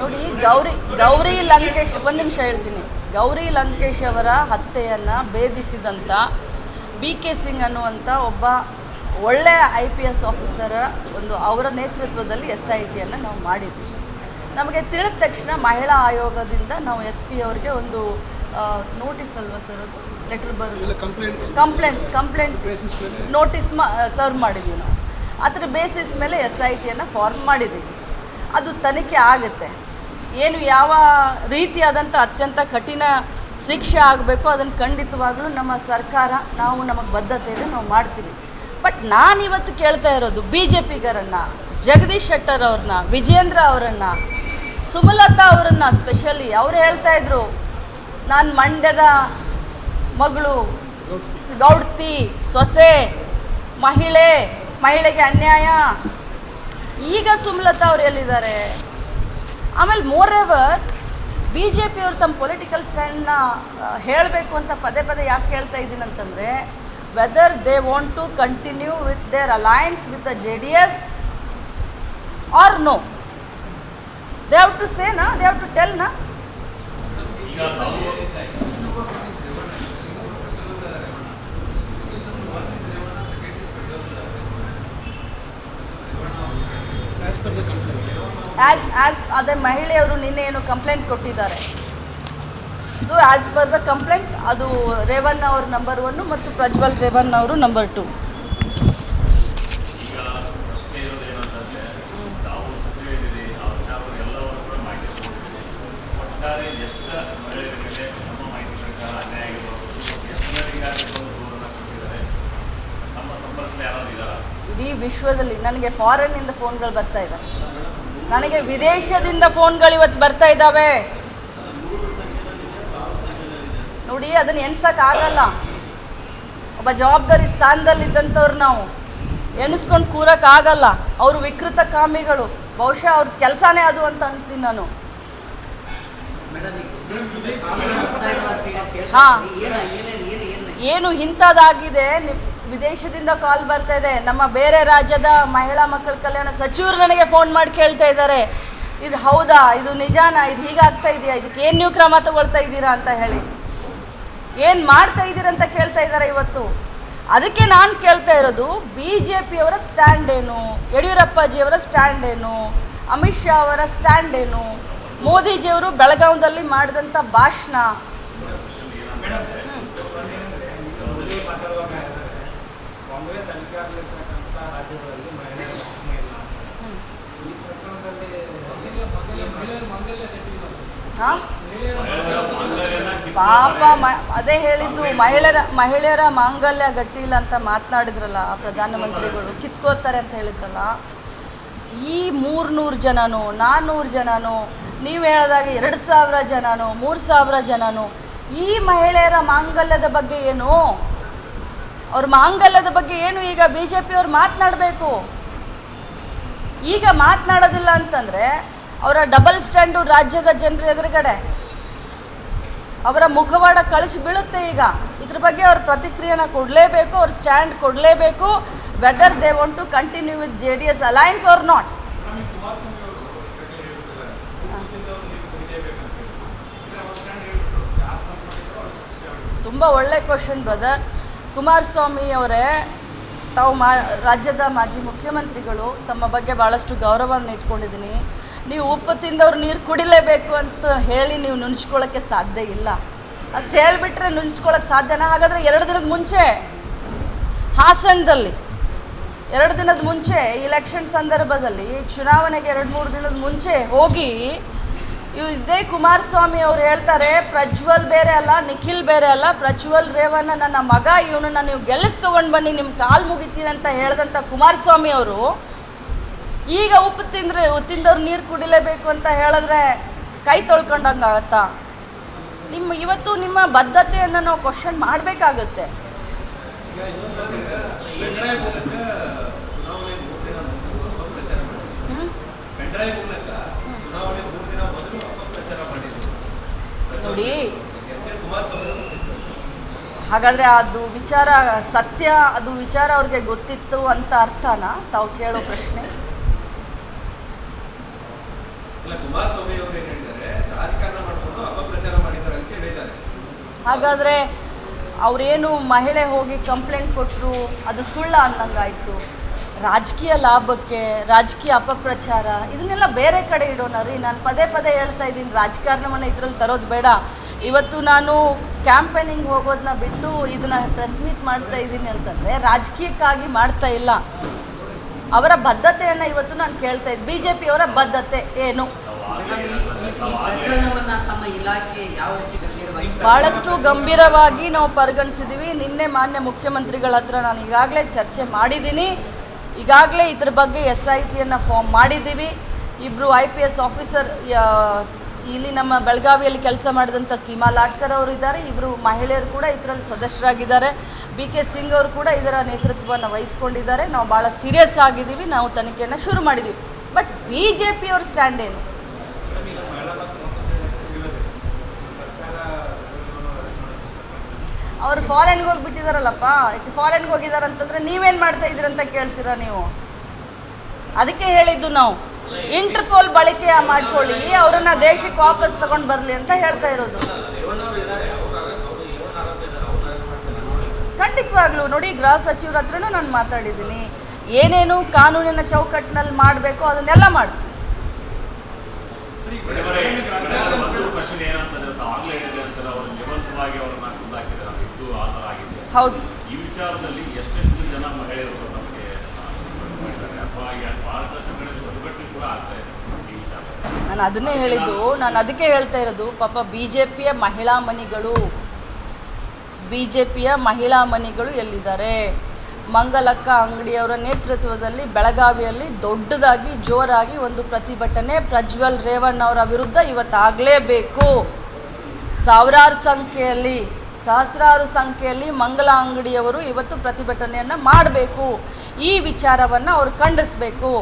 ನೋಡಿ, ಗೌರಿ ಗೌರಿ ಲಂಕೇಶ್, ಒಂದು ನಿಮಿಷ ಹೇಳ್ತೀನಿ. ಗೌರಿ ಲಂಕೇಶ್ ಅವರ ಹತ್ಯೆಯನ್ನು ಭೇದಿಸಿದಂಥ ಬಿ ಕೆ ಸಿಂಗ್ ಅನ್ನುವಂಥ ಒಬ್ಬ ಒಳ್ಳೆಯ ಐ ಪಿ ಎಸ್ ಆಫೀಸರ ಒಂದು ಅವರ ನೇತೃತ್ವದಲ್ಲಿ ಎಸ್ ಐ ಟಿಯನ್ನು ನಾವು ಮಾಡಿದ್ವಿ. ನಮಗೆ ತಿಳಿದ ತಕ್ಷಣ ಮಹಿಳಾ ಆಯೋಗದಿಂದ ನಾವು ಎಸ್ ಪಿ ಅವರಿಗೆ ಒಂದು ನೋಟಿಸ್ ಅಲ್ವಾ ಸರ್ ಅದು? ಲೆಟರ್ ಬರ್ ಕಂಪ್ಲೇಂಟ್ ಕಂಪ್ಲೇಂಟ್ ಕಂಪ್ಲೇಂಟ್ ನೋಟಿಸ್ ಮಾ ಸರ್ವ್ ಮಾಡಿದ್ವಿ ನಾವು. ಅದರ ಬೇಸಿಸ್ ಮೇಲೆ ಎಸ್ ಐ ಟಿಯನ್ನು ಫಾರ್ಮ್ ಮಾಡಿದ್ದೀವಿ ಅದು ತನಿಖೆ ಆಗುತ್ತೆ. ಏನು ಯಾವ ರೀತಿಯಾದಂಥ ಅತ್ಯಂತ ಕಠಿಣ ಶಿಕ್ಷೆ ಆಗಬೇಕು ಅದನ್ನು ಖಂಡಿತವಾಗಲೂ ನಮ್ಮ ಸರ್ಕಾರ ನಾವು ನಮಗೆ ಬದ್ಧತೆಯನ್ನು ನಾವು ಮಾಡ್ತೀವಿ. ಬಟ್ ನಾನು ಇವತ್ತು ಕೇಳ್ತಾ ಇರೋದು ಬಿ ಜೆ ಪಿಗರನ್ನು ಜಗದೀಶ್ ಶೆಟ್ಟರ್ ಅವ್ರನ್ನ, ವಿಜೇಂದ್ರ ಅವರನ್ನು, ಸುಮಲತಾ ಅವರನ್ನು ಸ್ಪೆಷಲಿ ಅವ್ರು ಹೇಳ್ತಾ ಇದ್ರು, ನಾನು ಮಂಡ್ಯದ ಮಗಳು, ಗೌಡ್ತಿ, ಸೊಸೆ, ಮಹಿಳೆ, ಮಹಿಳೆಗೆ ಅನ್ಯಾಯ. ಈಗ ಸುಮಲತಾ ಅವ್ರು ಎಲ್ಲಿದ್ದಾರೆ? ಆಮೇಲೆ ಮೋರ್ ಎವರ್ ಬಿ ಜೆ ಪಿಯವರು ತಮ್ಮ ಪೊಲಿಟಿಕಲ್ ಸ್ಟ್ಯಾಂಡ್ನ ಹೇಳಬೇಕು ಅಂತ ಪದೇ ಪದೇ ಯಾಕೆ ಕೇಳ್ತಾ ಇದ್ದೀನಿ ಅಂತಂದರೆ whether they want to continue with their or no they have to say ನಾ ದೇ ಹ್ಯಾವ್ ಟು ಟೆಲ್ ನಾ as per the complaint as ಅದೇ ಮಹಿಳೆಯವರು ನಿನ್ನೆ ಏನು ಕಂಪ್ಲೇಂಟ್ ಕೊಟ್ಟಿದ್ದಾರೆ? So as per the complaint ಅದು ರೇವಣ್ಣ ಅವರು ನಂಬರ್ ಒನ್ನು ಮತ್ತು ಪ್ರಜ್ವಲ್ ರೇವಣ್ಣ ಅವರು ನಂಬರ್ ಟು ಇಡೀ ವಿಶ್ವದಲ್ಲಿ ನನಗೆ ಫಾರಿನ್ನಿಂದ ಫೋನ್ಗಳು ಬರ್ತಾ ಇದ್ದಾವೆ ನನಗೆ ವಿದೇಶದಿಂದ ಫೋನ್ಗಳು ಇವತ್ತು ಬರ್ತಾ ಇದ್ದಾವೆ ನೋಡಿ ಅದನ್ನು ಎಣ್ಸೋಕ್ಕಾಗಲ್ಲ ಒಬ್ಬ ಜವಾಬ್ದಾರಿ ಸ್ಥಾನದಲ್ಲಿದ್ದಂಥವ್ರು ನಾವು. ಎಣಿಸ್ಕೊಂಡು ಕೂರಕ್ಕಾಗಲ್ಲ ಅವರು ವಿಕೃತ ಕಾಮಿಗಳು. ಬಹುಶಃ ಅವ್ರದ್ದು ಕೆಲಸನೇ ಅದು ಅಂತ ಅಂತೀನಿ ನಾನು. ಹಾಂ. ಏನು ಇಂಥದ್ದಾಗಿದೆ. ವಿದೇಶದಿಂದ ಕಾಲ್ ಬರ್ತಾ ಇದೆ. ನಮ್ಮ ಬೇರೆ ರಾಜ್ಯದ ಮಹಿಳಾ ಮಕ್ಕಳ ಕಲ್ಯಾಣ ಸಚಿವರು ನನಗೆ ಫೋನ್ ಮಾಡಿ ಕೇಳ್ತಾ ಇದ್ದಾರೆ. ಇದು ಹೌದಾ? ಇದು ನಿಜಾನಾ? ಇದು ಹೀಗಾಗ್ತಾ ಇದೆಯಾ? ಇದಕ್ಕೆ ಏನು ನೀವು ಕ್ರಮ ತಗೊಳ್ತಾ ಇದ್ದೀರಾ ಅಂತ ಹೇಳಿ. ಏನು ಮಾಡ್ತಾ ಇದ್ದೀರಂತ ಕೇಳ್ತಾ ಇದ್ದಾರೆ ಇವತ್ತು? ಅದಕ್ಕೆ ನಾನು ಕೇಳ್ತಾ ಇರೋದು ಬಿ ಜೆ ಪಿಯವರ ಸ್ಟ್ಯಾಂಡ್ ಏನು? ಯಡಿಯೂರಪ್ಪಾಜಿಯವರ ಸ್ಟ್ಯಾಂಡ್ ಏನು? ಅಮಿತ್ ಶಾ ಅವರ ಸ್ಟ್ಯಾಂಡ್ ಏನು? ಮೋದಿಜಿಯವರು ಬೆಳಗಾವಿದಲ್ಲಿ ಮಾಡಿದಂಥ ಭಾಷಣ. ಹಾಂ? ಪಾಪ ಅದೇ ಹೇಳಿದ್ದು ಮಹಿಳೆಯರ ಮಹಿಳೆಯರ ಮಾಂಗಲ್ಯ ಗಟ್ಟಿ ಇಲ್ಲ ಅಂತ ಮಾತನಾಡಿದ್ರಲ್ಲ ಪ್ರಧಾನಮಂತ್ರಿಗಳು, ಕಿತ್ಕೋತಾರೆ ಅಂತ ಹೇಳಿದ್ರಲ್ಲ. ಈ ಮೂರ್ನೂರು ಜನನೋ ನಾನ್ನೂರು ಜನನೋ, ನೀವು ಹೇಳಿದಾಗ ಎರಡು ಸಾವಿರ ಜನನೋ, ಮೂರು ಸಾವಿರ ಜನನೋ, ಈ ಮಹಿಳೆಯರ ಮಾಂಗಲ್ಯದ ಬಗ್ಗೆ ಏನು? ಅವ್ರ ಮಾಂಗಲ್ಯದ ಬಗ್ಗೆ ಏನು ಈಗ ಬಿ ಜೆ ಪಿಯವ್ರು ಮಾತನಾಡಬೇಕು? ಈಗ ಮಾತನಾಡೋದಿಲ್ಲ ಅಂತಂದರೆ, ಅವರ ಡಬಲ್ ಸ್ಟ್ಯಾಂಡು ರಾಜ್ಯದ ಜನರ ಎದುರುಗಡೆ ಅವರ ಮುಖವಾಡ ಕಳಿಸಿ ಬೀಳುತ್ತೆ ಈಗ. ಇದ್ರ ಬಗ್ಗೆ ಅವ್ರ ಪ್ರತಿಕ್ರಿಯೆನ ಕೊಡಲೇಬೇಕು, ಅವ್ರ ಸ್ಟ್ಯಾಂಡ್ ಕೊಡಲೇಬೇಕು. Whether they want to continue with J D S alliance or not ತುಂಬ ಒಳ್ಳೆ ಕ್ವಶನ್ ಬ್ರದರ್ ಕುಮಾರಸ್ವಾಮಿ ಅವರೇ, ತಾವು ಮಾ, ರಾಜ್ಯದ ಮಾಜಿ ಮುಖ್ಯಮಂತ್ರಿಗಳು, ತಮ್ಮ ಬಗ್ಗೆ ಭಾಳಷ್ಟು ಗೌರವವನ್ನು ಇಟ್ಕೊಂಡಿದ್ದೀನಿ. ನೀವು ಉಪ್ಪು ತಿಂದವ್ರು ನೀರು ಕುಡಿಲೇಬೇಕು ಅಂತ ಹೇಳಿ ನೀವು ನುಣ್ಚ್ಕೊಳ್ಳೋಕ್ಕೆ ಸಾಧ್ಯ ಇಲ್ಲ. ಅಷ್ಟು ಹೇಳಿಬಿಟ್ರೆ ನುಣ್ಚ್ಕೊಳ್ಳೋಕ್ಕೆ ಸಾಧ್ಯನಾ? ಹಾಗಾದರೆ ಎರಡು ದಿನದ ಮುಂಚೆ ಹಾಸನದಲ್ಲಿ, ಎರಡು ದಿನದ ಮುಂಚೆ ಇಲೆಕ್ಷನ್ ಸಂದರ್ಭದಲ್ಲಿ ಚುನಾವಣೆಗೆ ಎರಡು ಮೂರು ದಿನದ ಮುಂಚೆ ಹೋಗಿ ಇವು ಇದೇ ಕುಮಾರಸ್ವಾಮಿ ಅವ್ರು ಹೇಳ್ತಾರೆ, ಪ್ರಜ್ವಲ್ ಬೇರೆ ಅಲ್ಲ, ನಿಖಿಲ್ ಬೇರೆ ಅಲ್ಲ, ಪ್ರಜ್ವಲ್ ರೇವಣ್ಣ ನನ್ನ ಮಗ, ಇವನನ್ನ ನೀವು ಗೆಲ್ಲಿಸ್ ತೊಗೊಂಡು ಬನ್ನಿ ನಿಮ್ಮ ಕಾಲು ಮುಗಿತೀನಿ ಅಂತ ಹೇಳಿದಂಥ ಕುಮಾರಸ್ವಾಮಿ ಅವರು ಈಗ ಉಪ್ಪು ತಿಂದ್ರೆ ತಿಂದವ್ರು ನೀರು ಕುಡಿಲೇಬೇಕು ಅಂತ ಹೇಳಿದ್ರೆ ಕೈ ತೊಳ್ಕೊಂಡಂಗಾಗತ್ತಾ? ನಿಮ್ಮ ಇವತ್ತು ನಿಮ್ಮ ಬದ್ಧತೆಯನ್ನು ನಾವು ಕ್ವಶನ್ ಮಾಡಬೇಕಾಗುತ್ತೆ. ನೋಡಿ. ಹಾಗಾದರೆ ಅದು ವಿಚಾರ ಸತ್ಯ, ಅದು ವಿಚಾರ ಅವ್ರಿಗೆ ಗೊತ್ತಿತ್ತು ಅಂತ ಅರ್ಥನಾ? ತಾವು ಕೇಳೋ ಪ್ರಶ್ನೆ ಇಲ್ಲ ಕುಮಾರಸ್ವಾಮಿ ಅವರು ಏನ್ ಹೇಳಿದ್ದಾರೆ ರಾಜಕಾರಣ ಮಾಡ್ಕೊಂಡು ಅಪಪ್ರಚಾರ ಮಾಡಿದ್ದಾರೆ ಅಂತ ಹೇಳಿದ್ದಾರೆ ಹಾಗಾದರೆ ಅವರೇನು ಮಹಿಳೆ ಹೋಗಿ ಕಂಪ್ಲೇಂಟ್ ಕೊಟ್ಟರು ಅದು ಸುಳ್ಳ ಅನ್ನಂಗಾಯಿತು ರಾಜಕೀಯ ಲಾಭಕ್ಕೆ, ರಾಜಕೀಯ ಅಪಪ್ರಚಾರ, ಇದನ್ನೆಲ್ಲ ಬೇರೆ ಕಡೆ ಇಡೋಣ ರೀ. ನಾನು ಪದೇ ಪದೇ ಹೇಳ್ತಾ ಇದ್ದೀನಿ, ರಾಜಕಾರಣವನ್ನು ಇದರಲ್ಲಿ ತರೋದು ಬೇಡ. ಇವತ್ತು ನಾನು ಕ್ಯಾಂಪೇನಿಂಗ್ ಹೋಗೋದನ್ನ ಬಿಟ್ಟು ಇದನ್ನ ಪ್ರೆಸ್ ಮೀಟ್ ಮಾಡ್ತಾ ಇದ್ದೀನಿ ಅಂತಂದರೆ ರಾಜಕೀಯಕ್ಕಾಗಿ ಮಾಡ್ತಾ ಇಲ್ಲ. ಅವರ ಬದ್ಧತೆಯನ್ನು ಇವತ್ತು ನಾನು ಕೇಳ್ತಾ ಇದ್ದೆ ಬಿ ಜೆ ಪಿಯವರ ಬದ್ಧತೆ ಏನು? ಭಾಳಷ್ಟು ಗಂಭೀರವಾಗಿ ನಾವು ಪರಿಗಣಿಸಿದ್ದೀವಿ ನಿನ್ನೆ ಮಾನ್ಯ ಮುಖ್ಯಮಂತ್ರಿಗಳ ಹತ್ರ ನಾನು ಈಗಾಗಲೇ ಚರ್ಚೆ ಮಾಡಿದ್ದೀನಿ ಈಗಾಗಲೇ ಇದ್ರ ಬಗ್ಗೆ ಎಸ್ ಐ ಟಿಯನ್ನು ಫಾರ್ಮ್ ಮಾಡಿದ್ದೀವಿ ಇಬ್ಬರು ಐ ಪಿ ಎಸ್ ಆಫೀಸರ್ ಇಲ್ಲಿ ನಮ್ಮ ಬೆಳಗಾವಿಯಲ್ಲಿ ಕೆಲಸ ಮಾಡಿದಂಥ ಸೀಮಾ ಲಾಟ್ಕರ್ ಅವರು ಇದ್ದಾರೆ. ಇಬ್ಬರು ಮಹಿಳೆಯರು ಕೂಡ ಇದರಲ್ಲಿ ಸದಸ್ಯರಾಗಿದ್ದಾರೆ. ಬಿ ಕೆ ಸಿಂಗ್ ಅವರು ಕೂಡ ಇದರ ನೇತೃತ್ವವನ್ನು ವಹಿಸ್ಕೊಂಡಿದ್ದಾರೆ. ನಾವು ಭಾಳ ಸೀರಿಯಸ್ ಆಗಿದ್ದೀವಿ. ನಾವು ತನಿಖೆಯನ್ನು ಶುರು ಮಾಡಿದ್ದೀವಿ. ಬಟ್ ಬಿ ಜೆ ಪಿಯವ್ರ ಸ್ಟ್ಯಾಂಡ್ ಏನು? ಅವ್ರು ಫಾರೆನ್ಗೆ ಹೋಗ್ಬಿಟ್ಟಿದಾರಲ್ಲಪ್ಪ. ಫಾರೆನ್ಗೆ ಹೋಗಿದ್ದಾರೆ ಅಂತಂದ್ರೆ ನೀವೇನು ಮಾಡ್ತಾ ಇದ್ದೀರಂತ ಕೇಳ್ತೀರಾ ನೀವು? ಅದಕ್ಕೆ ಹೇಳಿದ್ದು ನಾವು. ಇಂಟರ್ಪೋಲ್ ಬಳಕೆ ಮಾಡ್ಕೊಳ್ಳಿ ಅವರನ್ನ ದೇಶಕ್ಕೆ ವಾಪಸ್ ತಗೊಂಡು ಬರಲಿ ಅಂತ ಹೇಳ್ತಾ ಇರೋದು. ಖಂಡಿತವಾಗ್ಲೂ ನೋಡಿ ಗೃಹ ಸಚಿವರ ಹತ್ರನೂ ನಾನು ಮಾತಾಡಿದ್ದೀನಿ. ಏನೇನು ಕಾನೂನಿನ ಚೌಕಟ್ಟಿನಲ್ಲಿ ಮಾಡಬೇಕು ಅದನ್ನೆಲ್ಲ ಮಾಡ್ತೀವಿ. ಹೌದು. ಈ ವಿಚಾರದಲ್ಲಿ ಎಷ್ಟೆಷ್ಟು ಜನ ಮಹಿಳೆಯರು ನಮಗೆ ಆ, ಮಾಡಿದ್ದಾರೆ ಅಥವಾ ಈಗ ಬಹಳಷ್ಟು ನಾನು ಅದನ್ನೇ ಹೇಳಿದ್ದು, ನಾನು ಅದಕ್ಕೆ ಹೇಳ್ತಾ ಇರೋದು, ಪಾಪ ಬಿ ಜೆ ಪಿಯ ಮಹಿಳಾ ಮನಿಗಳು ಬಿ ಜೆ ಪಿಯ ಮಹಿಳಾ ಮನಿಗಳು ಎಲ್ಲಿದ್ದಾರೆ? ಮಂಗಲಕ್ಕ ಅಂಗಡಿಯವರ ನೇತೃತ್ವದಲ್ಲಿ ಬೆಳಗಾವಿಯಲ್ಲಿ ದೊಡ್ಡದಾಗಿ ಜೋರಾಗಿ ಒಂದು ಪ್ರತಿಭಟನೆ ಪ್ರಜ್ವಲ್ ರೇವಣ್ಣ ಅವರ ವಿರುದ್ಧ ಇವತ್ತಾಗಲೇಬೇಕು. ಸಾವಿರಾರು ಸಂಖ್ಯೆಯಲ್ಲಿ, ಸಹಸ್ರಾರು ಸಂಖ್ಯೆಯಲ್ಲಿ ಮಂಗಲ ಅಂಗಡಿಯವರು ಇವತ್ತು ಪ್ರತಿಭಟನೆಯನ್ನು ಮಾಡಬೇಕು. ಈ ವಿಚಾರವನ್ನು ಅವರು ಖಂಡಿಸಬೇಕು.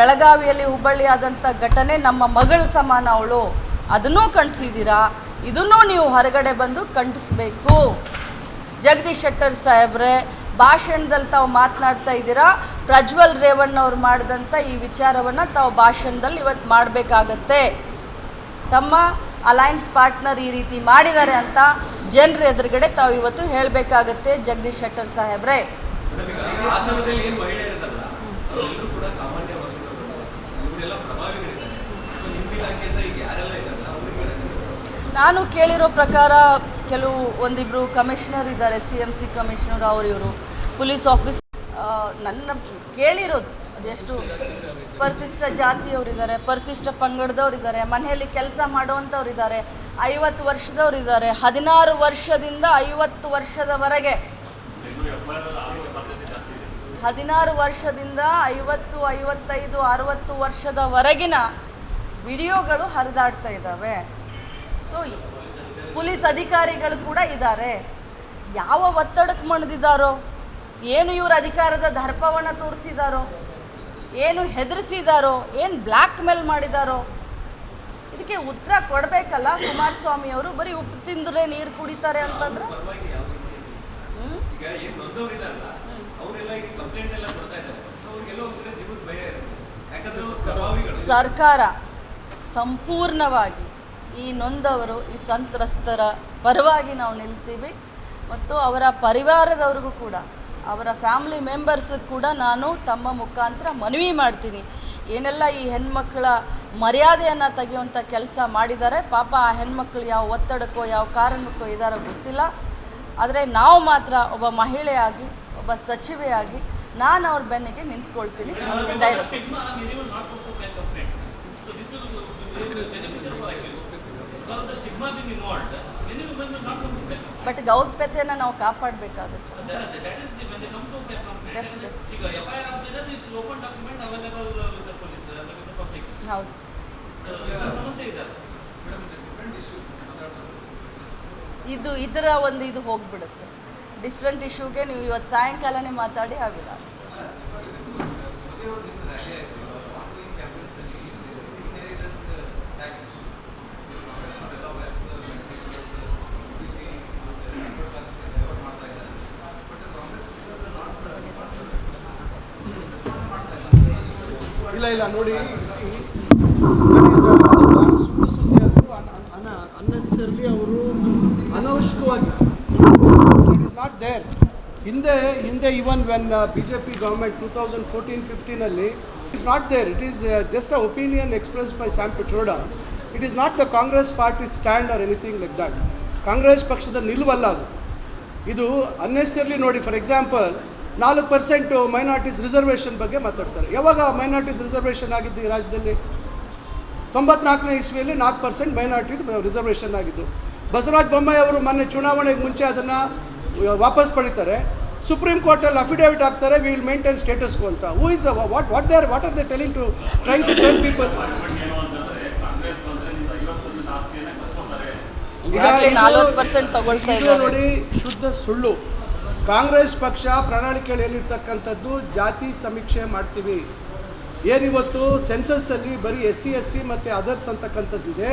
ಬೆಳಗಾವಿಯಲ್ಲಿ ಹುಬ್ಬಳ್ಳಿಯಾದಂಥ ಘಟನೆ, ನಮ್ಮ ಮಗಳ ಸಮಾನ ಅವಳು. ಅದನ್ನೂ ಕಣ್ಸಿದ್ದೀರಾ ಇದನ್ನೂ ನೀವು ಹೊರಗಡೆ ಬಂದು ಕಂಡಿಸ್ಬೇಕು. ಜಗದೀಶ್ ಶೆಟ್ಟರ್ ಸಾಹೇಬ್ರೆ, ಭಾಷಣದಲ್ಲಿ ತಾವು ಮಾತನಾಡ್ತಾ ಇದ್ದೀರಾ? ಪ್ರಜ್ವಲ್ ರೇವಣ್ಣ ಅವ್ರು ಮಾಡಿದಂಥ ಈ ವಿಚಾರವನ್ನು ತಾವು ಭಾಷಣದಲ್ಲಿ ಇವತ್ತು ಮಾಡಬೇಕಾಗತ್ತೆ. ತಮ್ಮ ಅಲಯನ್ಸ್ ಪಾರ್ಟ್ನರ್ ಈ ರೀತಿ ಮಾಡಿದ್ದಾರೆ ಅಂತ ಜನರ ಎದುರುಗಡೆ ತಾವು ಇವತ್ತು ಹೇಳಬೇಕಾಗತ್ತೆ ಜಗದೀಶ್ ಶೆಟ್ಟರ್ ಸಾಹೇಬ್ರೆ. ನಾನು ಕೇಳಿರೋ ಪ್ರಕಾರ ಕೆಲವು ಒಂದಿಬ್ರು ಕಮಿಷನರ್ ಇದ್ದಾರೆ ಸಿ ಎಂ ಸಿ ಕಮಿಷನರ್ ಅವರು ಇವರು. ಪೊಲೀಸ್ ಆಫೀಸ್ ನನ್ನ ಕೇಳಿರೋದು ಅದೆಷ್ಟು ಪರಿಶಿಷ್ಟ ಜಾತಿಯವರಿದ್ದಾರೆ, ಪರಿಶಿಷ್ಟ ಪಂಗಡದವ್ರಿದ್ದಾರೆ, ಮನೆಯಲ್ಲಿ ಕೆಲಸ ಮಾಡುವಂಥವ್ರು ಇದ್ದಾರೆ ಐವತ್ತು ವರ್ಷದವ್ರು ಇದ್ದಾರೆ ಹದಿನಾರು ವರ್ಷದಿಂದ ಐವತ್ತು ವರ್ಷದವರೆಗೆ ಇನ್ನೂ ಎಫ್ ಐ ಆರ್ ಆಗುವ ಸಾಧ್ಯತೆ ಜಾಸ್ತಿ ಇದೆ ಹದಿನಾರು ವರ್ಷದಿಂದ ಐವತ್ತು, ಐವತ್ತೈದು, ಅರವತ್ತು ವರ್ಷದವರೆಗಿನ ವಿಡಿಯೋಗಳು ಹರಿದಾಡ್ತಾ ಇದ್ದಾವೆ. ಸೊ ಪೊಲೀಸ್ ಅಧಿಕಾರಿಗಳು ಕೂಡ ಇದ್ದಾರೆ. ಯಾವ ಒತ್ತಡಕ್ಕೆ ಮಣಿದಿದ್ದಾರೋ, ಏನು ಇವ್ರ ಅಧಿಕಾರದ ದರ್ಪವನ್ನು ತೋರಿಸಿದಾರೋ, ಏನು ಹೆದರಿಸಿದಾರೋ, ಏನು ಬ್ಲ್ಯಾಕ್ ಮೇಲ್ ಮಾಡಿದಾರೋ, ಇದಕ್ಕೆ ಉತ್ತರ ಕೊಡಬೇಕಲ್ಲ? ಕುಮಾರಸ್ವಾಮಿ ಅವರು ಬರೀ ಉಪ್ಪು ತಿಂದ್ರೆ ನೀರು ಕುಡಿತಾರೆ ಅಂತಂದ್ರೆ? ಪರವಾಗಿ ಸರ್ಕಾರ ಸಂಪೂರ್ಣವಾಗಿ ಈ ನೊಂದವರು ಈ ಸಂತ್ರಸ್ತರ ಪರವಾಗಿ ನಾವು ನಿಲ್ತೀವಿ. ಮತ್ತು ಅವರ ಪರಿವಾರದವ್ರಿಗೂ ಕೂಡ ಅವರ ಫ್ಯಾಮಿಲಿ ಮೆಂಬರ್ಸ್ ಕೂಡ ನಾನು ತಮ್ಮ ಮುಖಾಂತರ ಮನವಿ ಮಾಡ್ತೀನಿ. ಏನೆಲ್ಲ ಈ ಹೆಣ್ಮಕ್ಳ ಮರ್ಯಾದೆಯನ್ನು ತೆಗೆಯುವಂಥ ಕೆಲಸ ಮಾಡಿದ್ದಾರೆ ಪಾಪ ಆ ಹೆಣ್ಮಕ್ಳು ಯಾವ ಒತ್ತಡಕ್ಕೋ ಯಾವ ಕಾರಣಕ್ಕೋ ಇದಾರೋ ಗೊತ್ತಿಲ್ಲ. ಆದರೆ ನಾವು ಮಾತ್ರ ಒಬ್ಬ ಮಹಿಳೆಯಾಗಿ ಒಬ್ಬ ಸಚಿವೆಯಾಗಿ ನಾನು ಅವ್ರ ಬೆನ್ನಿಗೆ ನಿಂತ್ಕೊಳ್ತೀನಿ ಅವ್ರಿಗೆ ಬಟ್ ಗೌಪ್ಯತೆಯನ್ನು ನಾವು ಕಾಪಾಡಬೇಕಾಗುತ್ತೆ. ಹೌದು. ಇದು ಇದರ ಒಂದು ಇದು ಹೋಗ್ಬಿಡುತ್ತೆ. ಡಿಫ್ರೆಂಟ್ ಇಶ್ಯೂಗೆ ನೀವು ಇವತ್ತು ಸಾಯಂಕಾಲನೇ ಮಾತಾಡಿ ಆಗಿಲ್ಲ ಇಲ್ಲ ಇಲ್ಲ ನೋಡಿ see, that is, uh, ಅದು ಭಾಳ ಸುಳ್ಳು ಸುದ್ದಿ ಅದು ಅನ್ನೆಸರ್ಲಿ ಅವರು ಅನವ ಘೋಷಿತವಾಗಿ ಇಟ್ ಇಸ್ ನಾಟ್ ದೇರ್ ಹಿಂದೆ ಹಿಂದೆ even when B J P government two thousand fourteen ಫಿಫ್ಟೀನಲ್ಲಿ is not there it is just a opinion express by Sam Pitroda it is not the Congress party stand or anything like that Congress ಪಕ್ಷದ ನಿಲುವಲ್ಲ ಅದು. ಇದು unnecessarily ನೋಡಿ for example ನಾಲ್ಕು percent minorities reservation ಬಗ್ಗೆ ಮಾತಾಡ್ತಾರೆ. ಯಾವಾಗ minorities reservation ಆಗಿದ್ದು ಈ ರಾಜ್ಯದಲ್ಲಿ? ತೊಂಬತ್ನಾಲ್ಕನೇ ಇಸ್ವಿಯಲ್ಲಿ ನಾಲ್ಕು ಪರ್ಸೆಂಟ್ ಮೈನಾರಿಟಿ ರಿಸರ್ವೇಷನ್ ಆಗಿದ್ದು. ಬಸವರಾಜ ಬೊಮ್ಮಾಯಿ ಅವರು ಮೊನ್ನೆ ಚುನಾವಣೆಗೆ ಮುಂಚೆ ಅದನ್ನು ವಾಪಸ್ ಪಡಿತಾರೆ. ಸುಪ್ರೀಂ ಕೋರ್ಟಲ್ಲಿ ಅಫಿಡೇವಿಟ್ ಹಾಕ್ತಾರೆ ವಿ ವಿಲ್ ಮೇಂಟೈನ್ ಸ್ಟೇಟಸ್ ಅಂತ. Who is what what they are what are they telling to try to tell people ನೋಡಿ ಶುದ್ಧ ಸುಳ್ಳು. ಕಾಂಗ್ರೆಸ್ ಪಕ್ಷ ಪ್ರಣಾಳಿಕೆಯಲ್ಲಿ ಏನಿರ್ತಕ್ಕಂಥದ್ದು ಜಾತಿ ಸಮೀಕ್ಷೆ ಮಾಡ್ತೀವಿ. ಏನಿವತ್ತು ಸೆನ್ಸಸ್ಸಲ್ಲಿ ಬರೀ ಎಸ್ ಸಿ ಎಸ್ ಟಿ ಮತ್ತು ಅದರ್ಸ್ ಅಂತಕ್ಕಂಥದ್ದಿದೆ.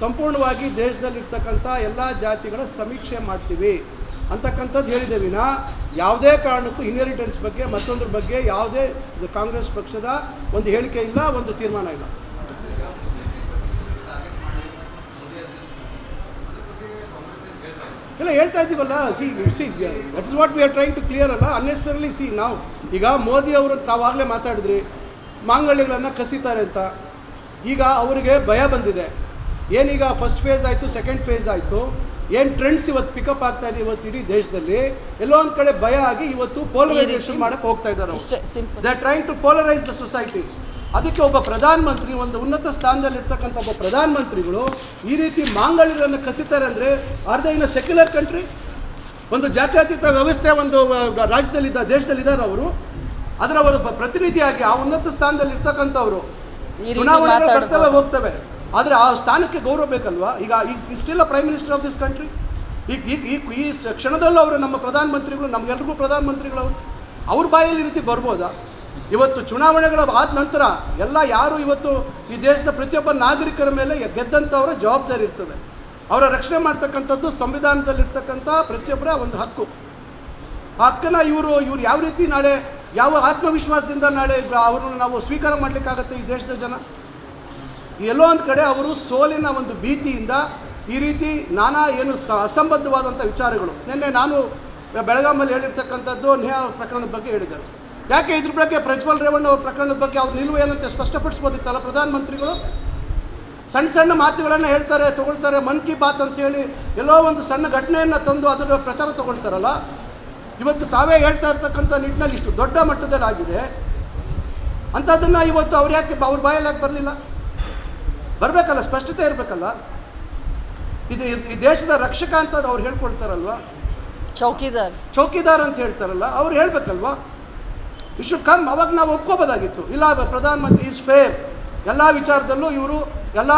ಸಂಪೂರ್ಣವಾಗಿ ದೇಶದಲ್ಲಿರ್ತಕ್ಕಂಥ ಎಲ್ಲ ಜಾತಿಗಳ ಸಮೀಕ್ಷೆ ಮಾಡ್ತೀವಿ. ಅಂತಕ್ಕಂಥದ್ದು ಹೇಳಿದೆ ವಿನ. ಯಾವುದೇ ಕಾರಣಕ್ಕೂ ಇನ್ಹೆರಿಟೆನ್ಸ್ ಬಗ್ಗೆ, ಮತ್ತೊಂದ್ರ ಬಗ್ಗೆ ಯಾವುದೇ ಕಾಂಗ್ರೆಸ್ ಪಕ್ಷದ ಒಂದು ಹೇಳಿಕೆ ಇಲ್ಲ, ಒಂದು ತೀರ್ಮಾನ ಇಲ್ಲ. ಇಲ್ಲ, ಹೇಳ್ತಾ ಇದ್ದೀವಲ್ಲ see see that is what we are trying to clear ಅಲ್ಲ ಅನ್ನೆಸರ್ಲಿ ಸಿ ನಾವು. ಈಗ ಮೋದಿ ಅವರು ತಾವಾಗಲೇ ಮಾತಾಡಿದ್ರಿ, ಮಾಂಗಲ್ಯಗಳನ್ನು ಕಸಿತಾರೆ ಅಂತ. ಈಗ ಅವರಿಗೆ ಭಯ ಬಂದಿದೆ. ಏನೀಗ ಫಸ್ಟ್ ಫೇಸ್ ಆಯಿತು ಸೆಕೆಂಡ್ ಫೇಸ್ ಆಯಿತು. ಏನು ಟ್ರೆಂಡ್ಸ್ ಇವತ್ತು ಪಿಕಪ್ ಆಗ್ತಾ ಇದೆ ಇವತ್ತು ಇಡೀ ದೇಶದಲ್ಲಿ? ಎಲ್ಲೋ ಒಂದು ಕಡೆ ಭಯ ಆಗಿ ಇವತ್ತು ಪೋಲರೈಸೇಷನ್ ಮಾಡಕ್ಕೆ ಹೋಗ್ತಾ ಇದ್ದಾರೆ they are trying to polarise the society ಅದಕ್ಕೆ ಒಬ್ಬ ಪ್ರಧಾನಮಂತ್ರಿ ಒಂದು ಉನ್ನತ ಸ್ಥಾನದಲ್ಲಿರ್ತಕ್ಕಂಥ ಒಬ್ಬ ಪ್ರಧಾನಮಂತ್ರಿಗಳು ಈ ರೀತಿ ಮಾಂಗಳ್ಯಗಳನ್ನು ಕಸಿತಾರೆ ಅಂದರೆ ಅರ್ಧ the in a secular country ಒಂದು ಜಾತ್ಯತೀತ ವ್ಯವಸ್ಥೆ ಒಂದು ರಾಜ್ಯದಲ್ಲಿದ್ದ ದೇಶದಲ್ಲಿದ್ದಾರೆ ಅವರು. ಅದರ ಅವರು ಪ್ರತಿನಿಧಿಯಾಗಿ ಆ ಉನ್ನತ ಸ್ಥಾನದಲ್ಲಿ ಇರ್ತಕ್ಕಂಥವ್ರು ಬರ್ತವೆ ಹೋಗ್ತವೆ. ಆದರೆ ಆ ಸ್ಥಾನಕ್ಕೆ ಗೌರವ ಬೇಕಲ್ವಾ? ಈಗ ಈ still prime minister of this country ಈಗ ಈ ಈ ಕ್ಷಣದಲ್ಲೂ ಅವರು ನಮ್ಮ ಪ್ರಧಾನಮಂತ್ರಿಗಳು, ನಮಗೆಲ್ರಿಗೂ ಪ್ರಧಾನಮಂತ್ರಿಗಳು ಅವರು ಅವ್ರ ಬಾಯಲ್ಲಿ ರೀತಿ ಬರ್ಬೋದಾ? ಇವತ್ತು ಚುನಾವಣೆಗಳ ಆದ ನಂತರ ಎಲ್ಲ ಯಾರು ಇವತ್ತು ಈ ದೇಶದ ಪ್ರತಿಯೊಬ್ಬ ನಾಗರಿಕರ ಮೇಲೆ ಗೆದ್ದಂಥವರ ಜವಾಬ್ದಾರಿ ಇರ್ತದೆ. ಅವರ ರಕ್ಷಣೆ ಮಾಡ್ತಕ್ಕಂಥದ್ದು ಸಂವಿಧಾನದಲ್ಲಿರ್ತಕ್ಕಂಥ ಪ್ರತಿಯೊಬ್ಬರ ಒಂದು ಹಕ್ಕು. ಆ ಹಕ್ಕನ್ನು ಇವರು ಇವ್ರು ಯಾವ ರೀತಿ ನಾಳೆ ಯಾವ ಆತ್ಮವಿಶ್ವಾಸದಿಂದ ನಾಳೆ ಅವರನ್ನು ನಾವು ಸ್ವೀಕಾರ ಮಾಡಲಿಕ್ಕಾಗತ್ತೆ ಈ ದೇಶದ ಜನ? ಎಲ್ಲೋ ಒಂದು ಕಡೆ ಅವರು ಸೋಲಿನ ಒಂದು ಭೀತಿಯಿಂದ ಈ ರೀತಿ ನಾನಾ ಏನು ಸ ಅಸಂಬದ್ಧವಾದಂಥ ವಿಚಾರಗಳು. ನಿನ್ನೆ ನಾನು ಬೆಳಗಾಮಲ್ಲಿ ಹೇಳಿರ್ತಕ್ಕಂಥದ್ದು ನೇಹಾ ಪ್ರಕರಣದ ಬಗ್ಗೆ ಹೇಳಿದರು ಯಾಕೆ ಇದ್ರ ಬಗ್ಗೆ ಪ್ರಜ್ವಲ್ ರೇವಣ್ಣ ಅವ್ರ ಪ್ರಕರಣದ ಬಗ್ಗೆ ಅವ್ರ ನಿಲುವು ಏನಂತ ಸ್ಪಷ್ಟಪಡಿಸ್ಬೋದಿತ್ತಲ್ಲ ಪ್ರಧಾನಮಂತ್ರಿಗಳು? ಸಣ್ಣ ಸಣ್ಣ ಮಾತುಗಳನ್ನು ಹೇಳ್ತಾರೆ, ತಗೊಳ್ತಾರೆ, ಮನ್ ಕಿ ಬಾತ್ ಅಂತ ಹೇಳಿ ಎಲ್ಲೋ ಒಂದು ಸಣ್ಣ ಘಟನೆಯನ್ನು ತಂದು ಅದರ ಪ್ರಚಾರ ತಗೊಳ್ತಾರಲ್ಲ? ಇವತ್ತು ತಾವೇ ಹೇಳ್ತಾ ಇರ್ತಕ್ಕಂಥ ನಿಟ್ಟಿನಲ್ಲಿ ಇಷ್ಟು ದೊಡ್ಡ ಮಟ್ಟದಲ್ಲಿ ಆಗಿದೆ. ಅಂಥದ್ದನ್ನು ಇವತ್ತು ಅವ್ರು ಯಾಕೆ ಅವ್ರ ಬಾಯಲ್ಲಿ ಯಾಕೆ ಬರಲಿಲ್ಲ? ಬರಬೇಕಲ್ಲ ಸ್ಪಷ್ಟತೆ ಇರಬೇಕಲ್ಲ? ಇದು ಈ ದೇಶದ ರಕ್ಷಕ ಅಂತ ಅವ್ರು ಹೇಳ್ಕೊಳ್ತಾರಲ್ವಾ ಚೌಕಿದಾರ್. ಚೌಕಿದಾರ್ ಅಂತ ಹೇಳ್ತಾರಲ್ಲ ಅವ್ರು ಹೇಳ್ಬೇಕಲ್ವಾ? ಯು ಶುಡ್ ಕಮ್ ಅವಾಗ ನಾವು ಒಪ್ಕೋಬೋದಾಗಿತ್ತು. ಇಲ್ಲ ಪ್ರಧಾನಮಂತ್ರಿ ಈಸ್ ಫೇರ್ ಎಲ್ಲ ವಿಚಾರದಲ್ಲೂ ಇವರು ಎಲ್ಲ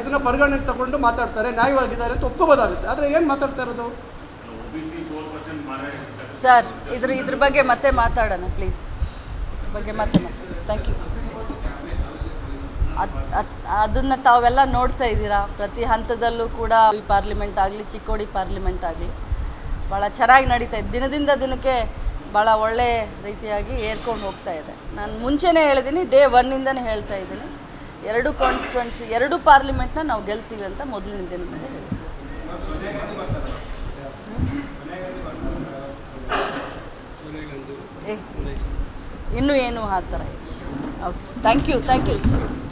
ಇದನ್ನ ಪರಿಗಣನೆ ತಗೊಂಡು ಮಾತಾಡ್ತಾರೆ ನ್ಯಾಯವಾಗಿದ್ದಾರೆ ಅಂತ ಒಪ್ಕೋಬೋದಾಗುತ್ತೆ. ಆದರೆ ಏನು ಮಾತಾಡ್ತಾ ಇರೋದು? ಸರ್ ಇದ್ರ ಇದ್ರ ಬಗ್ಗೆ ಮತ್ತೆ ಮಾತಾಡೋಣ ಪ್ಲೀಸ್ ಇದ್ರ ಬಗ್ಗೆ ಮತ್ತೆ ಮಾತಾಡೋಣ. ಥ್ಯಾಂಕ್ ಯು ಅದನ್ನ ತಾವೆಲ್ಲ ನೋಡ್ತಾ ಇದ್ದೀರಾ? ಪ್ರತಿ ಹಂತದಲ್ಲೂ ಕೂಡ ಈ ಪಾರ್ಲಿಮೆಂಟ್ ಆಗಲಿ ಚಿಕ್ಕೋಡಿ ಪಾರ್ಲಿಮೆಂಟ್ ಆಗಲಿ ಭಾಳ ಚೆನ್ನಾಗಿ ನಡೀತಾ ಇದೆ. ದಿನದಿಂದ ದಿನಕ್ಕೆ ಭಾಳ ಒಳ್ಳೆ ರೀತಿಯಾಗಿ ಏರ್ಕೊಂಡು ಹೋಗ್ತಾ ಇದೆ. ನಾನು ಮುಂಚೆನೇ ಹೇಳಿದ್ದೀನಿ ಡೇ ಒನ್ನಿಂದನೇ ಹೇಳ್ತಾ ಇದ್ದೀನಿ. ಎರಡು ಕಾನ್ಸ್ಟಿಟ್ಯೂನ್ಸಿ ಎರಡು ಪಾರ್ಲಿಮೆಂಟ್ನ ನಾವು ಗೆಲ್ತೀವಿ ಅಂತ ಮೊದಲಿನ ದಿನ ಹೇಳಿ ಇನ್ನೂ ಏನು ಆ ಥರ okay thank you thank you